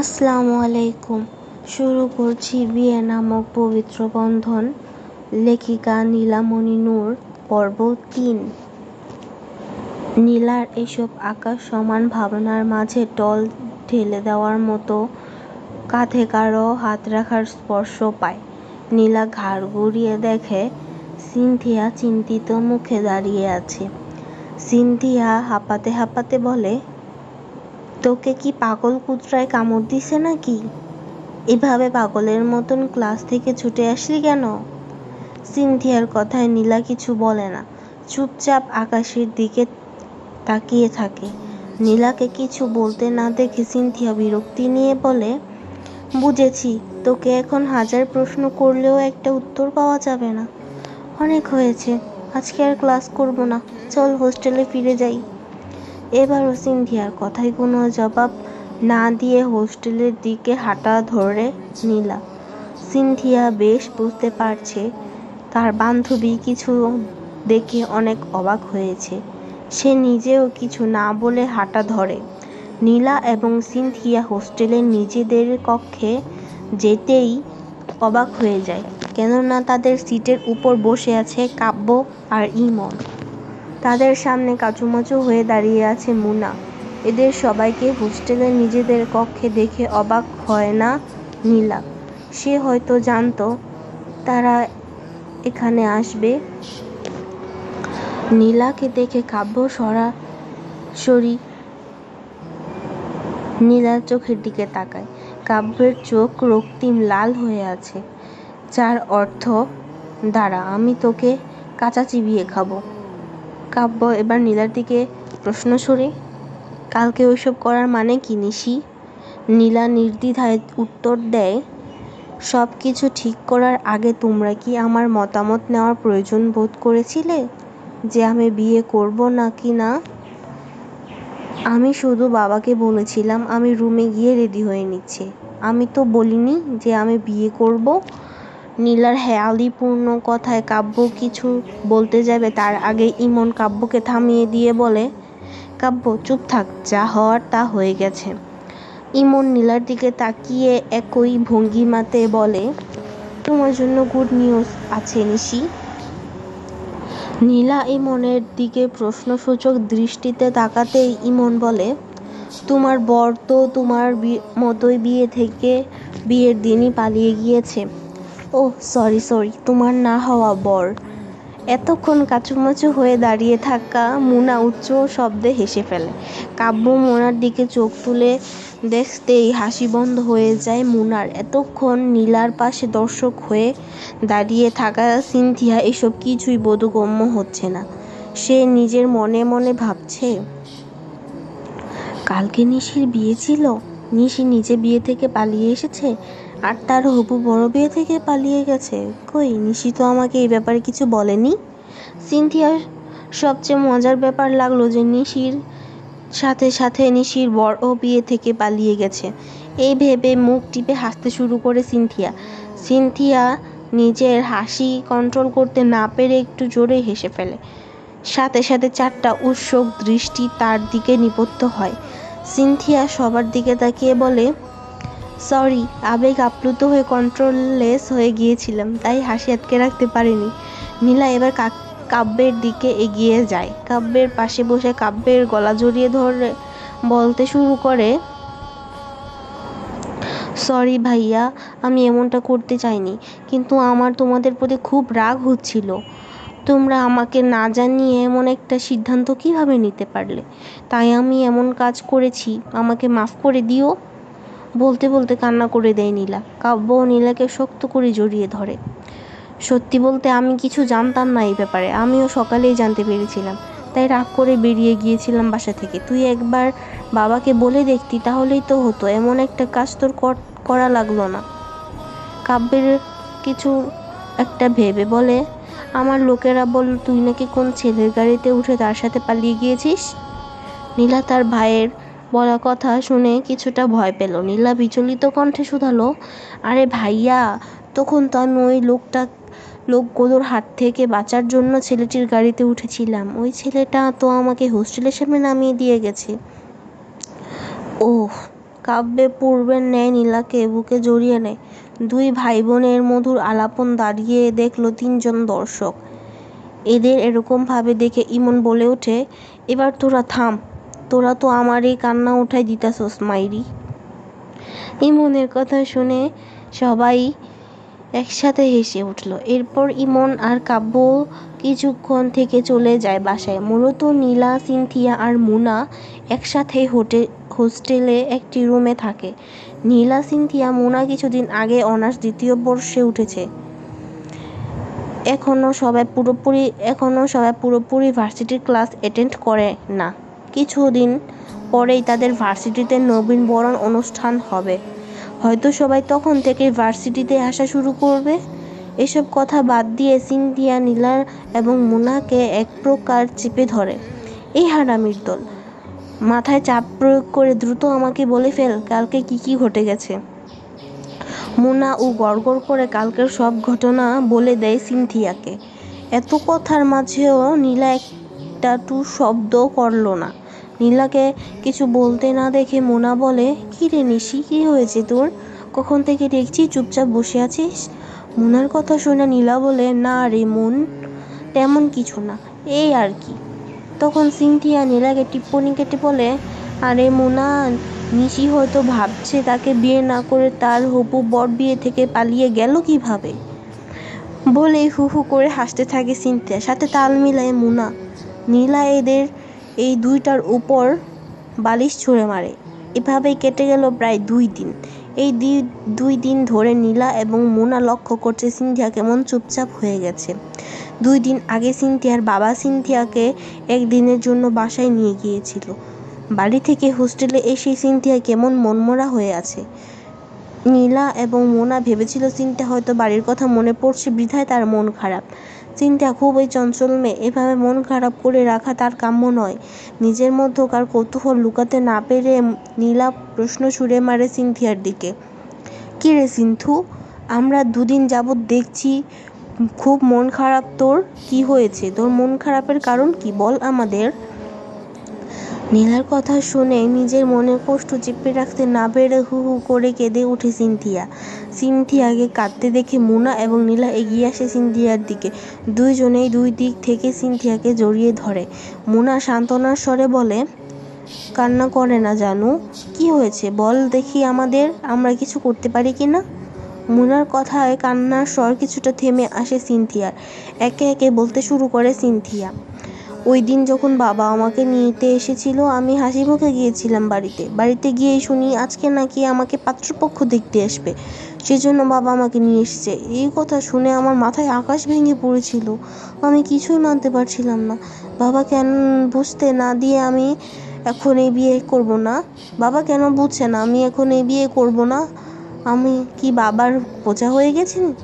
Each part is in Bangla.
আসসালামু আলাইকুম শুরু করছি বিয়ে নামক পবিত্র বন্ধন। লেখিকা নীলামণি নূর, পর্ব তিন। নীলার এসব আকাশ সমান ভাবনার মাঝে টল ঢেলে দেওয়ার মতো কাঁধে কারও হাত রাখার স্পর্শ পায়। নীলা ঘাড় ঘুরিয়ে দেখে সিনথিয়া চিন্তিত মুখে দাঁড়িয়ে আছে। সিনথিয়া হাঁপাতে হাঁপাতে বলে তোকে কি পাগল কুতরায় কামড় দিছে নাকি? এভাবে পাগলের মতন ক্লাস থেকে ছুটে আসলি কেন? সিনথিয়ার কথায় নীলা কিছু বলে না, চুপচাপ আকাশের দিকে তাকিয়ে থাকে। নীলাকে কিছু বলতে না দেখে সিনথিয়া বিরক্তি নিয়ে বলে, বুঝেছি, তোকে এখন হাজার প্রশ্ন করলেও একটা উত্তর পাওয়া যাবে না। অনেক হয়েছে, আজকে আর ক্লাস করব না। চল হোস্টেলে ফিরে যাই। এবারও সিনথিয়ার কথায় কোনো জবাব না দিয়ে হোস্টেলের দিকে হাঁটা ধরে নীলা। সিনথিয়া বেশ বুঝতে পারছে তার বান্ধবী কিছু দেখে অনেক অবাক হয়েছে। সে নিজেও কিছু না বলে হাঁটা ধরে। নীলা এবং সিনথিয়া হোস্টেলের নিজেদের কক্ষে যেতেই অবাক হয়ে যায়, কেননা তাদের সিটের উপর বসে আছে কাব্য আর ইমন। তাদের সামনে কাচুমাচু হয়ে দাঁড়িয়ে আছে মুনা। এদের সবাইকে হোস্টেলে নিজেদের কক্ষে দেখে অবাক হয় না নীলা। সে হয়তো জানতো তারা এখানে আসবে। নীলাকে দেখে কাব্য সরাসরি নীলার চোখের দিকে তাকায়। কাব্যের চোখ রক্তিম লাল হয়ে আছে। যার অর্থ, দাঁড়া, আমি তোকে কাঁচা চিবিয়ে খাব। কাব্য এবার নীলার দিকে প্রশ্ন ছড়ে কালকে ওইসব করার মানে কি, নিশি? নীলা নির্দ্বিধায় উত্তর দেয় সব কিছু ঠিক করার আগে তোমরা কি আমার মতামত নেওয়ার প্রয়োজন বোধ করেছিলে? যে আমি বিয়ে করব না কি না? আমি শুধু বাবাকে বলেছিলাম আমি রুমে গিয়ে রেডি হয়ে নিচ্ছি। আমি তো বলিনি যে আমি বিয়ে করব। নীলার হেয়ালিপূর্ণ কথায় কাব্য কিছু বলতে যাবে, তার আগে ইমন কাব্যকে থামিয়ে দিয়ে বলে, কাব্য, চুপ থাক, যা হওয়ার তা হয়ে গেছে। ইমন নীলার দিকে তাকিয়ে একই ভঙ্গিমাতে বলে, তোমার জন্য গুড নিউজ আছে, নিশি। নীলা ইমনের দিকে প্রশ্নসূচক দৃষ্টিতে তাকাতেই ইমন বলে, তোমার বর তো তোমার মতোই বিয়ে থেকে বিয়ের দিনই পালিয়ে গিয়েছে। ও সরি সরি তোমার না হওয়া বর। এতক্ষণ কাচুমাচু হয়ে দাঁড়িয়ে থাকা মুনা উচ্চ শব্দে হেসে ফেলে। কাব্য মোনার দিকে চোখ তুলে দেখতেই হাসি বন্ধ হয়ে যায় মুনার। এতক্ষণ নীলার পাশে দর্শক হয়ে দাঁড়িয়ে থাকা সিনথিয়া এসব কিছুই বোধগম্য হচ্ছে না। সে নিজের মনে মনে ভাবছে, কালকে নিশির বিয়ে ছিল? নিশি নিজে বিয়ে থেকে পালিয়ে এসেছে? আর তার হবু বড় বিয়ে থেকে পালিয়ে গেছে। কই, নিশি তো আমাকে এই ব্যাপারে কিছু বলেনি? সিনথিয়ার সবচেয়ে মজার ব্যাপার লাগল যে নিশির সাথে সাথে নিশির বড় বিয়ে থেকে পালিয়ে গেছে। এই ভেবে মুখ টিপে হাসতে শুরু করে সিনথিয়া। সিনথিয়া নিজের হাসি কন্ট্রোল করতে না পেরে একটু জোরে হেসে ফেলে। সাথে সাথে চারটা উৎসুক দৃষ্টি তার দিকে নিবদ্ধ হয়। সিনথিয়া সবার দিকে তাকিয়ে বলে সরি, আবেগ আপ্লুত হয়ে কন্ট্রোললেস হয়ে গিয়েছিলাম, তাই হাসি আটকে রাখতে পারিনি। নীলা এবার কাব্যের দিকে এগিয়ে যায়। কাব্যের পাশে বসে কাব্যের গলা জড়িয়ে ধরে বলতে শুরু করে, সরি ভাইয়া, আমি এমনটা করতে চাইনি, কিন্তু আমার তোমাদের প্রতি খুব রাগ হচ্ছিল। তোমরা আমাকে না জানিয়ে এমন একটা সিদ্ধান্ত কীভাবে নিতে পারলে? তাই আমি এমন কাজ করেছি, আমাকে মাফ করে দিও। বলতে বলতে কান্না করে দেয় নীলা। কাব্য নীলাকে শক্ত করে জড়িয়ে ধরে। সত্যি বলতে আমি কিছু জানতাম না এই ব্যাপারে। আমিও সকালেই জানতে পেরেছিলাম। তাই রাগ করে বেরিয়ে গিয়েছিলাম বাসা থেকে। তুই একবার বাবাকে বলে দেখতি, তাহলেই তো হতো। এমন একটা কাজ তোর করা লাগল না। কাব্যের কিছু একটা ভেবে বলে, আমার লোকেরা বল, তুই নাকি কোন ছেলের গাড়িতে উঠে তার সাথে পালিয়ে গিয়েছিস? নীলা তার ভাইয়ের বলা কথা শুনে কিছুটা ভয় পেল। নীলা বিচলিত কণ্ঠে শুধালো, আরে ভাইয়া, তখন তো আমি ওই লোকটা লোকগুলোর হাত থেকে বাঁচার জন্য ছেলেটির গাড়িতে উঠেছিলাম। ওই ছেলেটা তো আমাকে হোস্টেলের সামনে নামিয়ে দিয়ে গেছে। ওহ, কাব্যে পূর্বের ন্যায় নীলাকে বুকে জড়িয়ে নেয়। দুই ভাই বোনের মধুর আলাপন দাঁড়িয়ে দেখল তিনজন দর্শক। এদের এরকমভাবে দেখে ইমন বলে ওঠে, এবার তোরা থাম। তোরা তো আমারই কান্না উঠাই দিতাছস, মাইরি। ইমনের কথা শুনে সবাই একসাথে হেসে উঠল। এরপর ইমন আর কাব্য কিছুক্ষণ থেকে চলে যায় বাসায়। মূলত নীলা, সিনথিয়া আর মুনা একসাথে হোটে, হোস্টেলে একটি রুমে থাকে। নীলা, সিনথিয়া, মুনা কিছুদিন আগে অনার্স দ্বিতীয় বর্ষে উঠেছে। এখনও সবাই পুরোপুরি এখনও সবাই পুরোপুরি ভার্সিটির ক্লাস অ্যাটেন্ড করে না। কিছুদিন পরেই তাদের ভার্সিটিতে নবীনবরণ অনুষ্ঠান হবে। হয়তো সবাই তখন থেকে ভার্সিটিতে আসা শুরু করবে। এসব কথা বাদ দিয়ে সিনথিয়া নীলা এবং মুনাকে এক প্রকার চেপে ধরে। এই হারামির দল। মাথায় চাপ প্রয়োগ করে দ্রুত আমাকে বলে ফেল, কালকে কি কি ঘটে গেছে। মুনা ও গড়গড় করে কালকের সব ঘটনা বলে দেয় সিনথিয়াকে এত কথার মাঝেও নীলা একটা টু শব্দ করল না। নীলাকে কিছু বলতে না দেখে মোনা বলে কী রে নিশি, কী হয়েছে তোর? কখন থেকে দেখছি চুপচাপ বসে আছিস? মোনার কথা শুনে নীলা বলে, না রে মন, তেমন কিছু না, এই আর কি। তখন সিনথিয়া নীলাকে টিপ্পনি কেটে বলে, আরে মোনা, নিশি হয়তো ভাবছে তাকে বিয়ে না করে তার হবু বর বিয়ে থেকে পালিয়ে গেল কীভাবে? বলে হু হু করে হাসতে থাকে সিনথিয়া, সাথে তাল মিলায় মোনা। নীলা এদের এই দুইটার উপর বালিশ ছুঁড়ে মারে। এভাবেই কেটে গেল প্রায় দুই দিন। এই দুই দিন ধরে নীলা এবং মোনা লক্ষ্য করছে সিনথিয়া কেমন চুপচাপ হয়ে গেছে। দুই দিন আগে সিনথিয়ার বাবা সিনথিয়াকে একদিনের জন্য বাসায় নিয়ে গিয়েছিল। বাড়ি থেকে হোস্টেলে এসে সিনথিয়া কেমন মনমরা হয়ে আছে। নীলা এবং মোনা ভেবেছিল সিনথিয়া হয়তো বাড়ির কথা মনে পড়ছে, বৃথায় তার মন খারাপ। চিন্তা খুবই চঞ্চল মেয়ে। এভাবে মন খারাপ করে রাখা তার কাম্য নয়। নিজের মধ্যকার কৌতূহল লুকাতে না পেরে নীলা প্রশ্ন ছুড়ে মারে সিনথিয়ার দিকে। কী রে সিন্ধু, আমরা দুদিন যাবৎ দেখছি, খুব মন খারাপ তোর, কি হয়েছে? তোর মন খারাপের কারণ কি? বল আমাদের। নীলার কথা শুনে নিজের মনের কষ্ট চেপে রাখতে না পেরে হু হু করে কেঁদে ওঠে সিনথিয়া। সিনথিয়াকে কাঁদতে দেখে মুনা এবং নীলা এগিয়ে আসে সিনথিয়ার দিকে। দুইজনেই দুই দিক থেকে সিনথিয়াকে জড়িয়ে ধরে। মোনা সান্ত্বনার স্বরে বলে, কান্না করে না জানু, কি হয়েছে? বল দেখি আমাদের, আমরা কিছু করতে পারি কি না? মুনার কথায় কান্নার স্বর কিছুটা থেমে আসে সিনথিয়ার। একে একে বলতে শুরু করে সিনথিয়া। ওই দিন যখন বাবা আমাকে নিতে এসেছিল, আমি হাসি মুখে গিয়েছিলাম বাড়িতে। বাড়িতে গিয়েই শুনি, আজকে নাকি আমাকে পাত্রপক্ষ দেখতে আসবে। সেজন্য বাবা আমাকে নিয়ে এসেছে। এই কথা শুনে আমার মাথায় আকাশ ভেঙে পড়েছিল। আমি কিছুই মানতে পারছিলাম না। বাবা কেন বুঝতে না দিয়ে আমি এখন এই বিয়ে করব না? বাবা কেন বুঝছে না আমি এখন এই বিয়ে করব না? আমি কি বাবার বোঝা হয়ে গেছি?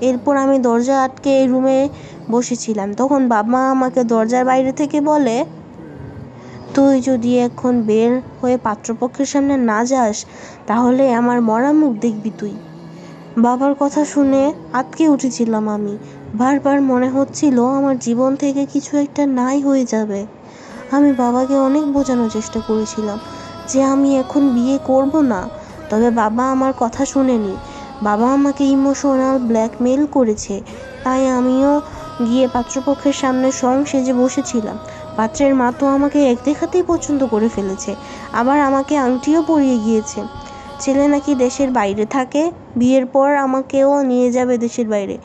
এরপর আমি দরজা আটকে এই রুমে বসেছিলাম। তখন বাবা আমাকে দরজার বাইরে থেকে বলে, তুই যদি এখন বের হয়ে পাত্রপক্ষের সামনে না যাস, তাহলে আমার মরা মুখ দেখবি তুই। বাবার কথা শুনে আটকে উঠেছিলাম আমি। বারবার মনে হচ্ছিল আমার জীবন থেকে কিছু একটা নাই হয়ে যাবে। আমি বাবাকে অনেক বোঝানোর চেষ্টা করেছিলাম যে আমি এখন বিয়ে করব না। তবে বাবা আমার কথা শুনেনি। বাবা আমাকে ইমোশনাল ব্ল্যাকমেল করেছে। তাই আমিও গিয়ে পাত্রপক্ষের সামনে সং সেজে বসেছিলাম। পাত্রের মা তো আমাকে এক দেখাতেই পছন্দ করে ফেলেছে, আবার আমাকে আংটিও পরিয়ে গিয়েছে। ছেলে নাকি দেশের বাইরে থাকে, বিয়ের পর আমাকেও নিয়ে যাবে দেশের বাইরে।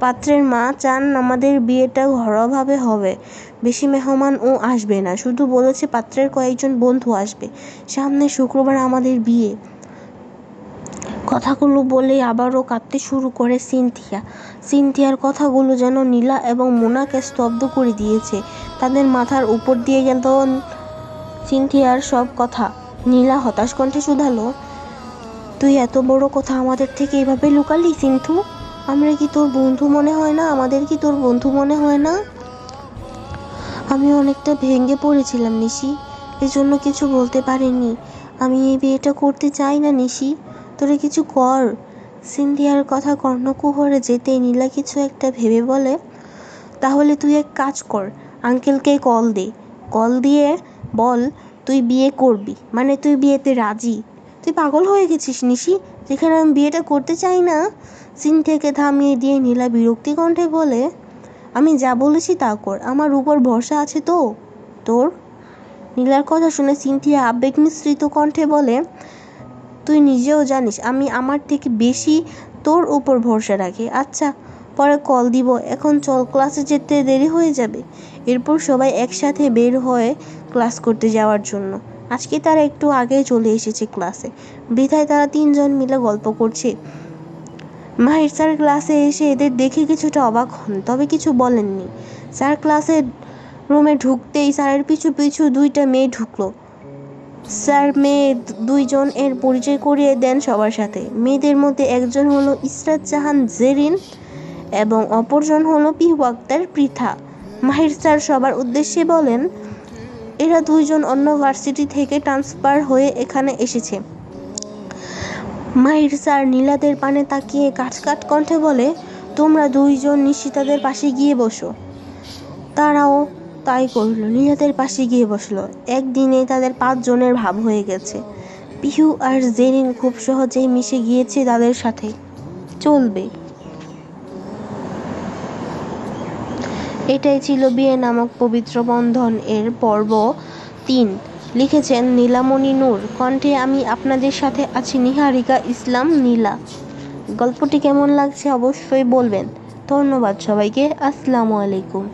পাত্রের মা চান আমাদের বিয়েটা ঘরোয়াভাবে হবে, বেশি মেহমান ও আসবে না, শুধু বলেছে পাত্রের কয়েকজন বন্ধু আসবে, সামনে শুক্রবার আমাদের বিয়ে। কথাগুলো বলে আবারও কাঁদতে শুরু করে সিনথিয়া। সিনথিয়ার কথাগুলো যেন নীলা এবং মোনাকে স্তব্ধ করে দিয়েছে। তাদের মাথার উপর দিয়ে গেল সিনথিয়ার সব কথা। নীলা হতাশ কণ্ঠে শুধালো, তুই এত বড় কথা আমাদের থেকে এভাবে লুকালি সিন্থু আমরা কি তোর বন্ধু মনে হয় না? আমাদের কি তোর বন্ধু মনে হয় না? আমি অনেকটা ভেঙে পড়েছিলাম নিশি, এজন্য কিছু বলতে পারিনি। আমি এই বিয়েটা করতে চাই না, নিশি। তোরা কিছু কর। সিন্ধিয়ার কথা কর্ণকুহরে যেতে নীলা কিছু একটা ভেবে বলে, তাহলে তুই এক কাজ কর, আঙ্কেলকে কল দে। কল দিয়ে বল, তুই বিয়ে করবি। মানে তুই বিয়েতে রাজি। তুই পাগল হয়ে গেছিস নিশি, যেখানে আমি বিয়েটা করতে চাই না? সিনথিয়াকে থামিয়ে দিয়ে নীলা বিরক্তি কণ্ঠে বলে, আমি যা বলেছি তা কর। আমার উপর ভরসা আছে তো? তোর? নীলার কথা শুনে সিনথিয়া আবেগ মিশ্রিত কণ্ঠে বলে তুই নিজেও জানিস, আমি আমার থেকে বেশি তোর উপর ভরসা রাখি। আচ্ছা পরে কল দিব। এখন চল ক্লাসে যেতে দেরি হয়ে যাবে। এরপর সবাই একসাথে বের হয়ে ক্লাস করতে যাওয়ার জন্য। আজকে তারা একটু আগে চলে এসেছে ক্লাসে বৃথায় তারা তিনজন মিলে গল্প করছে। মাহির স্যার ক্লাসে এসে এদের দেখে কিছুটা অবাক হন, তবে কিছু বলেননি। স্যার ক্লাসের রুমে ঢুকতেই স্যারের পিছু পিছু দুইটা মেয়ে ঢুকলো। স্যার, মেয়ে দুইজন এর পরিচয় করিয়ে দেন সবার সাথে। মেয়েদের মধ্যে একজন হলো ইসরাত জাহান জেরিন এবং অপরজন হলো পিহু আক্তার পৃথা। মাহির স্যার সবার উদ্দেশ্যে বলেন, এরা দুইজন অন্য ভার্সিটি থেকে ট্রান্সফার হয়ে এখানে এসেছে। মাহির স্যার নীলাদের পানে তাকিয়ে কাট কাট কণ্ঠে বলে, তোমরা দুইজন নিশ্চিতাদের পাশে গিয়ে বসো। তারাও তাই করল নীলাদের পাশে গিয়ে বসল। একদিনে তাদের পাঁচজনের ভাব হয়ে গেছে। পিহু আর জেরিন খুব সহজেই মিশে গিয়েছে তাদের সাথে। চলবে। এটাই ছিল বিয়ে নামক পবিত্র বন্ধন এর পর্ব তিন। লিখেছেন নীলামণি নূর। কণ্ঠে আমি আপনাদের সাথে আছি নিহারিকা ইসলাম নীলা। গল্পটি কেমন লাগছে অবশ্যই বলবেন। ধন্যবাদ সবাইকে। আসসালামু আলাইকুম।